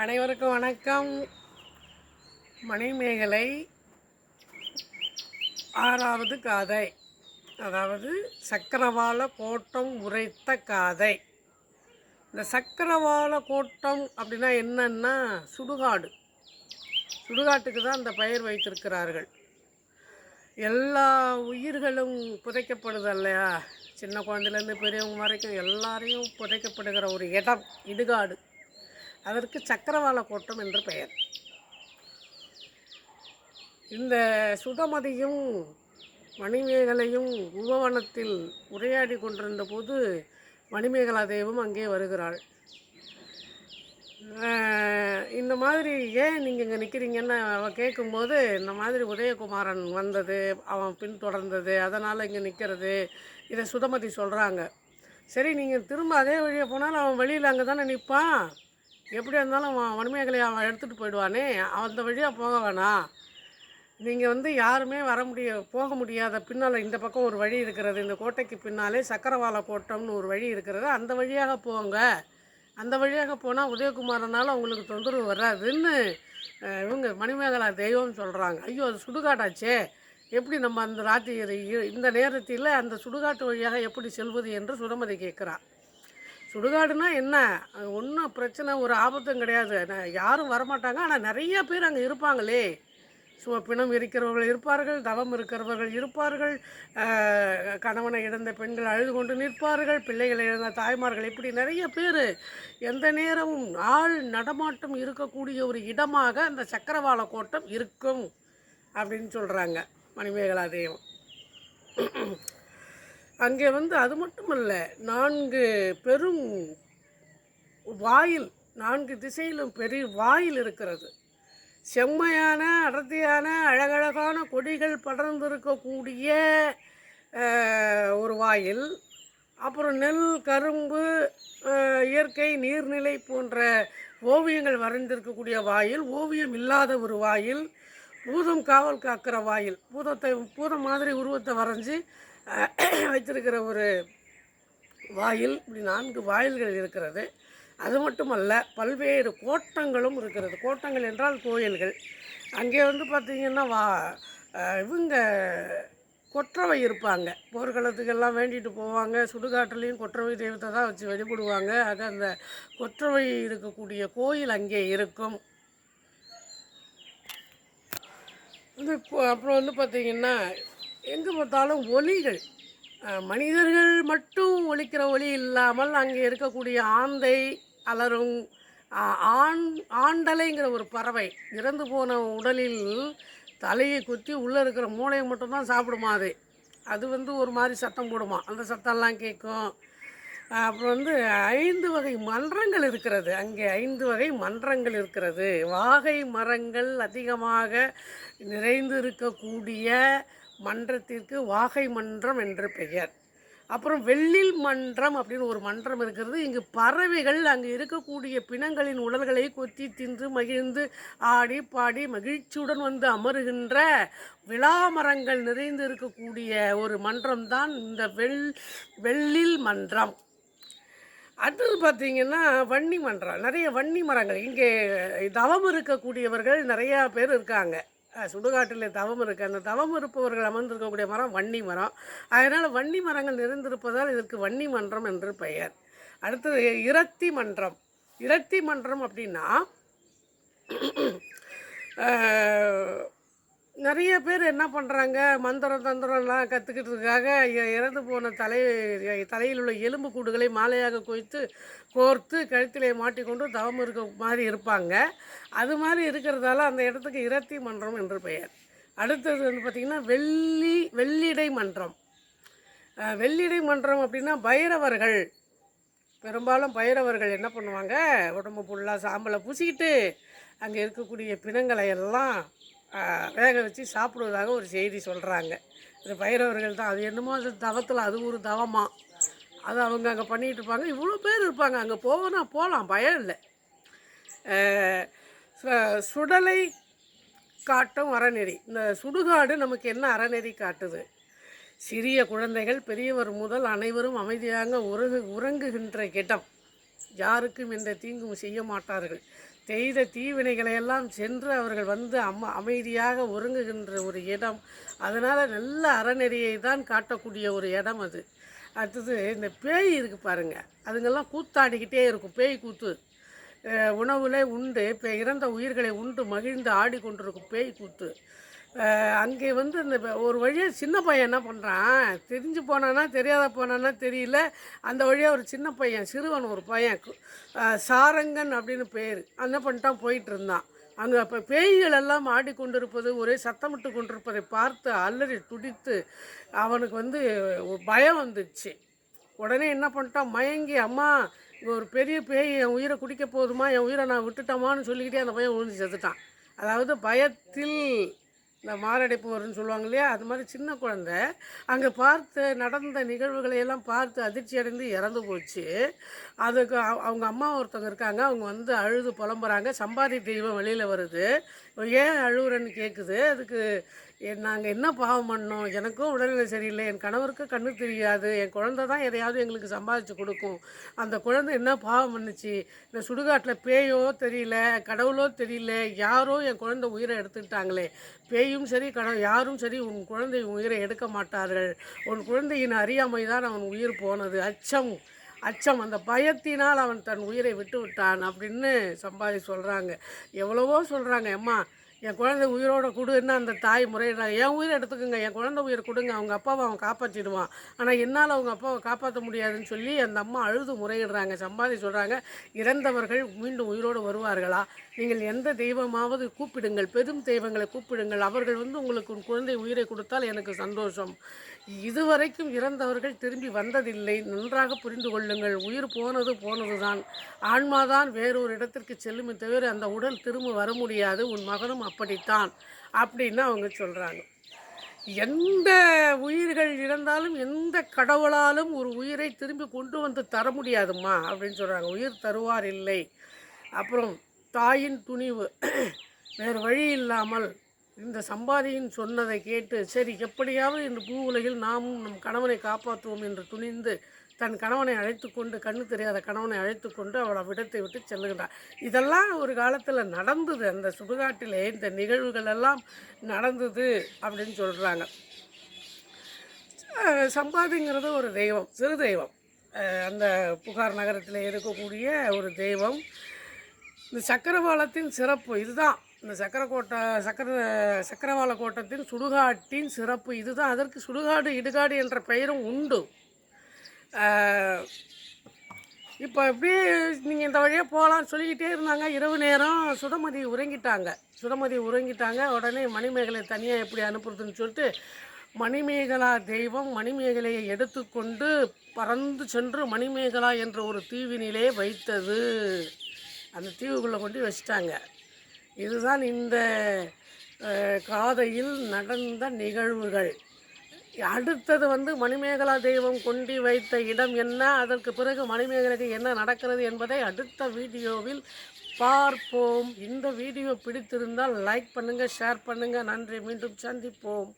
அனைவருக்கும் வணக்கம். மணிமேகலை ஆறாவது காதை. அதாவது சக்கரவாள கோட்டம் உரைத்த காதை. இந்த சக்கரவாள கோட்டம் அப்படின்னா என்னன்னா சுடுகாடு. சுடுகாட்டுக்கு தான் இந்த பெயர் வைத்திருக்கிறார்கள். எல்லா உயிர்களும் புதைக்கப்படுது இல்லையா? சின்ன குழந்தையிலேருந்து பெரியவங்க வரைக்கும் எல்லாரையும் புதைக்கப்படுகிற ஒரு இடம் இடுகாடு. அதற்கு சக்கரவாள கோட்டம் என்று பெயர். இந்த சுதமதியும் மணிமேகலையும் உபவனத்தில் உரையாடி கொண்டிருந்த போது மணிமேகலா தெய்வம் அங்கே வருகிறாள். இந்த மாதிரி ஏன் நீங்கள் இங்கே நிற்கிறீங்கன்னு அவள் கேட்கும்போது இந்த மாதிரி உதயகுமாரன் வந்தது அவன் பின்தொடர்ந்தது அதனால் இங்கே நிற்கிறது இதை சுதமதி சொல்கிறாங்க சரி நீங்கள் திரும்ப அதே வழியாக போனாலும் அவன் வெளியில் அங்கே தானே நிற்பான் எப்படியா இருந்தாலும் அவன் அவன் எடுத்துகிட்டு போயிடுவானே. அவன் அந்த வழியாக போக வேணாம் நீங்கள் வந்து யாருமே வர முடிய போக முடியாத பின்னால் இந்த பக்கம் ஒரு வழி இருக்கிறது. இந்த கோட்டைக்கு பின்னாலே சக்கரவாள கோட்டம்னு ஒரு வழி இருக்கிறது. அந்த வழியாக போங்க. அந்த வழியாக போனால் உதயகுமாரனால் உங்களுக்கு தொந்தரவு வராதுன்னு இவங்க மணிமேகலா தெய்வம் சொல்கிறாங்க ஐயோ அது சுடுகாட்டாச்சே. எப்படி நம்ம அந்த ராத்திரி இந்த நேரத்தில் அந்த சுடுகாட்டு வழியாக எப்படி செல்வது என்று சுடமதி கேட்குறான் சுடுகாடுனா என்ன? அது ஒன்றும் பிரச்சனை ஒரு ஆபத்தும் கிடையாது. யாரும் வரமாட்டாங்க. ஆனால் நிறைய பேர் அங்கே இருப்பாங்களே. சு பிணம் இருக்கிறவர்கள் இருப்பார்கள் தவம் இருக்கிறவர்கள் இருப்பார்கள். கணவனை இழந்த பெண்கள் அழுது கொண்டு நிற்பார்கள் பிள்ளைகளை இழந்த தாய்மார்கள். இப்படி நிறைய பேர் எந்த நேரமும் ஆள் நடமாட்டம் இருக்கக்கூடிய ஒரு இடமாக அந்த சக்கரவாள கோட்டம் இருக்கும் அப்படின்னு சொல்கிறாங்க மணிமேகலா தெய்வம் அங்கே வந்து அது மட்டுமல்ல நான்கு பெரும் வாயில் நான்கு திசையிலும் பெரிய வாயில் இருக்கிறது. செம்மையான அடர்த்தியான அழகழகான கொடிகள் படர்ந்திருக்கக்கூடிய ஒரு வாயில். அப்புறம் நெல் கரும்பு இயற்கை நீர்நிலை போன்ற ஓவியங்கள் வரைந்திருக்கக்கூடிய வாயில் ஓவியம் இல்லாத ஒரு வாயில் பூதம் காவல் காக்கிற வாயில் பூதத்தை பூதம் மாதிரி உருவத்தை வரைஞ்சி வைத்திருக்கிற ஒரு வாயில் இப்படி நான்கு வாயில்கள் இருக்கிறது. அது மட்டுமல்ல பல்வேறு கோட்டங்களும் இருக்கிறது. கோட்டங்கள் என்றால் கோயில்கள். அங்கே வந்து பார்த்திங்கன்னா வா இவங்க கொற்றவை இருப்பாங்க. போர்க்களத்துக்கெல்லாம் வேண்டிட்டு போவாங்க. சுடுகாட்டுலேயும் கொற்றவை தெய்வத்தை தான் வச்சு வழிபடுவாங்க. ஆக அந்த கொற்றவை இருக்கக்கூடிய கோயில் அங்கே இருக்கும். வந்து இப்போ அப்புறம் வந்து பார்த்திங்கன்னா எங்கே பார்த்தாலும் ஒலிகள். மனிதர்கள் மட்டும் ஒலிக்கிற ஒலி இல்லாமல் அங்கே இருக்கக்கூடிய ஆந்தை அலரும் ஆண் ஆண்டலைங்கிற ஒரு பறவை இறந்து போன உடலில் தலையை குத்தி உள்ளே இருக்கிற மூளையை மட்டும்தான் சாப்பிடுமா அது. அது வந்து ஒரு மாதிரி சத்தம் போடுமா. அந்த சத்தம்லாம் கேட்கும். அப்புறம் வந்து ஐந்து வகை மன்றங்கள் இருக்கிறது. அங்கே ஐந்து வகை மன்றங்கள் இருக்கிறது. வாகை மரங்கள் அதிகமாக நிறைந்து இருக்கக்கூடிய மன்றத்திற்கு வாகை மன்றம் என்று பெயர். அப்புறம் வெள்ளில் மன்றம் அப்படின்னு ஒரு மன்றம் இருக்கிறது. இங்கு பறவைகள் அங்கு இருக்கக்கூடிய பிணங்களின் உடல்களை கொத்தி தின்று மகிழ்ந்து ஆடி பாடி மகிழ்ச்சியுடன் வந்து அமருகின்ற விழா மரங்கள் நிறைந்து இருக்கக்கூடிய ஒரு மன்றம் தான் இந்த வெள் வெள்ளில் மன்றம். அடுத்தது பார்த்தீங்கன்னா வன்னி மன்றம். நிறைய வன்னி மரங்கள். இங்கே தவம் இருக்கக்கூடியவர்கள் நிறையா பேர் இருக்காங்க. சுடுகாட்டில் தவம் இருக்குது அந்த தவம் இருப்பவர்கள் அமர்ந்திருக்கக்கூடிய மரம் வன்னி மரம். அதனால் வன்னி மரங்கள் நிறைந்திருப்பதால் இதற்கு வன்னி மன்றம் என்று பெயர். அடுத்தது இரத்தி மன்றம். இரத்தி மன்றம் அப்படின்னா நிறைய பேர் என்ன பண்ணுறாங்க மந்திரம் தந்திரம்லாம் கற்றுக்கிட்டதுக்காக இறந்து போன தலை தலையில் உள்ள எலும்பு கூடுகளை மாலையாக குவித்து கோர்த்து கழுத்திலே மாட்டிக்கொண்டு தவம் இருக்க மாதிரி இருப்பாங்க. அது மாதிரி இருக்கிறதால அந்த இடத்துக்கு இரத்தி மன்றம் என்று பெயர். அடுத்தது வந்து பார்த்திங்கன்னா வெள்ளி வெள்ளிடை மன்றம். வெள்ளிடை மன்றம் அப்படின்னா பைரவர்கள். பெரும்பாலும் பைரவர்கள் என்ன பண்ணுவாங்க? உடம்பு ஃபுல்லாக சாம்பலை பூசிக்கிட்டு அங்கே இருக்கக்கூடிய பிணங்களை எல்லாம் வேக வச்சு சாப்பிடுவதாக ஒரு செய்தி சொல்கிறாங்க இந்த பைரவர்கள் தான். அது என்னமோ அது தவத்தில் அது ஒரு தவமா. அது அவங்க அங்கே பண்ணிகிட்டு இருப்பாங்க. இவ்வளோ பேர் இருப்பாங்க. அங்கே போகனா போகலாம் பயம் இல்லை. சு- சுடலை காட்டும் அறநெறி. இந்த சுடுகாடு நமக்கு என்ன அறநெறி காட்டுது? சிறிய குழந்தைகள் பெரியவர் முதல் அனைவரும் அமைதியாக உறங்கு உறங்குகின்ற இடம் யாருக்கும் எந்த தீங்கும் செய்ய மாட்டார்கள். செய்த தீவினைகளை எல்லாம் சென்று அவர்கள் வந்து அம் அமைதியாக ஒருங்குகின்ற ஒரு இடம். அதனால் நல்ல அறநெறியை தான் காட்டக்கூடிய ஒரு இடம் அது. அடுத்தது இந்த பேய் இருக்கு பாருங்க. அதுங்கெல்லாம் கூத்தாடிக்கிட்டே இருக்கும். பேய் கூத்து. உணவில் உண்டு. இப்போ இறந்த உயிர்களை உண்டு. மகிழ்ந்து ஆடிக்கொண்டிருக்கும் பேய் கூத்து. அங்கே வந்து இந்த ஒரு வழியாக சின்ன பையன் என்ன பண்ணுறான் தெரிஞ்சு போனானா தெரியாத போனானா தெரியல. அந்த வழியாக ஒரு சின்ன பையன் சிறுவன் ஒரு பையன் சாரங்கன் அப்படின்னு பேர். என்ன பண்ணிட்டான்? போயிட்டு இருந்தான் அங்கே அப்போ பேய்கள் எல்லாம் ஆடிக்கொண்டிருப்பது ஒரே சத்தமிட்டு கொண்டிருப்பதை பார்த்து அல்லறி துடித்து அவனுக்கு வந்து பயம் வந்துச்சு. உடனே என்ன பண்ணிட்டான்? மயங்கி அம்மா இங்கே ஒரு பெரிய பேய் என் உயிரை குடிக்க போகுதுமா என் உயிரை நான் விட்டுட்டோமான்னு சொல்லிக்கிட்டே அந்த பையன் விழுந்து செத்துட்டான். அதாவது பயத்தில் இந்த மாரடைப்பு வரும்னு சொல்லுவாங்க இல்லையா? அது மாதிரி சின்ன குழந்தை. அங்கே பார்த்து நடந்த நிகழ்வுகளையெல்லாம் பார்த்து அதிர்ச்சி அடைந்து இறந்து போச்சு. அதுக்கு அவங்க அம்மா ஒருத்தவங்க இருக்காங்க. அவங்க வந்து அழுது புலம்புறாங்க. சம்பாதி தெய்வம் வெளியில் வருது. ஏன் அழுகுறேன்னு கேட்குது அதுக்கு நாங்கள் என்ன பாவம் பண்ணோம்? எனக்கும் உடல்நிலை சரியில்லை. என் கணவருக்கு கண்ணு தெரியாது. என் குழந்தை தான் எதையாவது எங்களுக்கு சம்பாதிச்சு கொடுக்கும். அந்த குழந்தை என்ன பாவம் பண்ணுச்சு? இந்த சுடுகாட்டில் பேயோ தெரியல கடவுளோ தெரியல யாரோ என் குழந்தை உயிரை எடுத்துக்கிட்டாங்களே. பேயும் சரி கடவுள் யாரும் சரி உன் குழந்தை உயிரை எடுக்க மாட்டார்கள். உன் குழந்தையின் அறியாமை தான் அவன் உயிர் போனது. அச்சம். அச்சம். அந்த பயத்தினால் அவன் தன் உயிரை விட்டு விட்டான் அப்படின்னு சம்பாதி சொல்கிறாங்க எவ்வளவோ சொல்கிறாங்க அம்மா என் குழந்தை உயிரோட கொடுன்னு அந்த தாய் முறையிடுறாங்க. என் உயிரை எடுத்துக்கோங்க. என் குழந்தை உயிரை கொடுங்க. அவங்க அப்பாவை அவன் காப்பாற்றிடுவான் ஆனால் என்னால் அவங்க அப்பாவை காப்பாற்ற முடியாதுன்னு சொல்லி அந்த அம்மா அழுது முறையிடுறாங்க. சம்பாதி சொல்கிறாங்க இறந்தவர்கள் மீண்டும் உயிரோடு வருவார்களா? நீங்கள் எந்த தெய்வமாவது கூப்பிடுங்கள். பெரும் தெய்வங்களை கூப்பிடுங்கள். அவர்கள் வந்து உங்களுக்கு உன் குழந்தை உயிரை கொடுத்தால் எனக்கு சந்தோஷம். இதுவரைக்கும் இறந்தவர்கள் திரும்பி வந்ததில்லை. நன்றாக புரிந்து கொள்ளுங்கள். உயிர் போனது போனதுதான். ஆன்மாதான் வேறொரு இடத்திற்கு செல்லுமே தவிர அந்த உடல் திரும்ப வர முடியாது. உன் மகனும் அப்படித்தான் அப்படின்னு அவங்க சொல்கிறாங்க எந்த உயிர்கள் இறந்தாலும் எந்த கடவுளாலும் ஒரு உயிரை திரும்பி கொண்டு வந்து தர முடியாதும்மா அப்படின்னு சொல்கிறாங்க உயிர் தருவார் இல்லை. அப்புறம் தாயின் துணிவு. வேறு வழி இல்லாமல் இந்த சம்பாதியின் சொன்னதை கேட்டு சரி எப்படியாவது இந்த பூ உலகில் நாமும் நம் கணவனை காப்பாற்றுவோம் என்று துணிந்து தன் கணவனை அழைத்து கொண்டு கண்ணு தெரியாத கணவனை அழைத்து கொண்டு அவளை விடத்தை விட்டு செல்லுகின்றார் இதெல்லாம் ஒரு காலத்தில் நடந்தது. அந்த சுடுகாட்டிலே இந்த நிகழ்வுகள் எல்லாம் நடந்தது அப்படின்னு சொல்கிறாங்க சம்பாதிங்கிறது ஒரு தெய்வம் சிறு தெய்வம். அந்த புகார் நகரத்தில் இருக்கக்கூடிய ஒரு தெய்வம். இந்த சக்கரவாளத்தின் சிறப்பு இதுதான். இந்த சக்கரக்கோட்டை சக்கர சக்கரவாள கோட்டத்தின் சுடுகாட்டின் சிறப்பு இதுதான். அதற்கு சுடுகாடு இடுகாடு என்ற பெயரும் உண்டு. இப்போ எப்படி நீங்கள் இந்த வழியாக போகலான்னு சொல்லிக்கிட்டே இருந்தாங்க. இரவு நேரம் சுடமதி உறங்கிட்டாங்க. சுடமதி உறங்கிட்டாங்க. உடனே மணிமேகலை தனியாக எப்படி அனுப்புறதுன்னு சொல்லிட்டு மணிமேகலா தெய்வம் மணிமேகலையை எடுத்துக்கொண்டு பறந்து சென்று மணிமேகலா என்ற ஒரு தீவினிலே வைத்தது. அந்த தீவுக்குள்ளே கொண்டு வச்சிட்டாங்க. இதுதான் இந்த காதையில் நடந்த நிகழ்வுகள். அடுத்தது வந்து மணிமேகலா தெய்வம் கொண்டு வைத்த இடம் என்ன? அதற்கு பிறகு மணிமேகலைக்கு என்ன நடக்கிறது என்பதை அடுத்த வீடியோவில் பார்ப்போம். இந்த வீடியோ பிடித்திருந்தால் லைக் பண்ணுங்கள் ஷேர் பண்ணுங்கள் நன்றி. மீண்டும் சந்திப்போம்.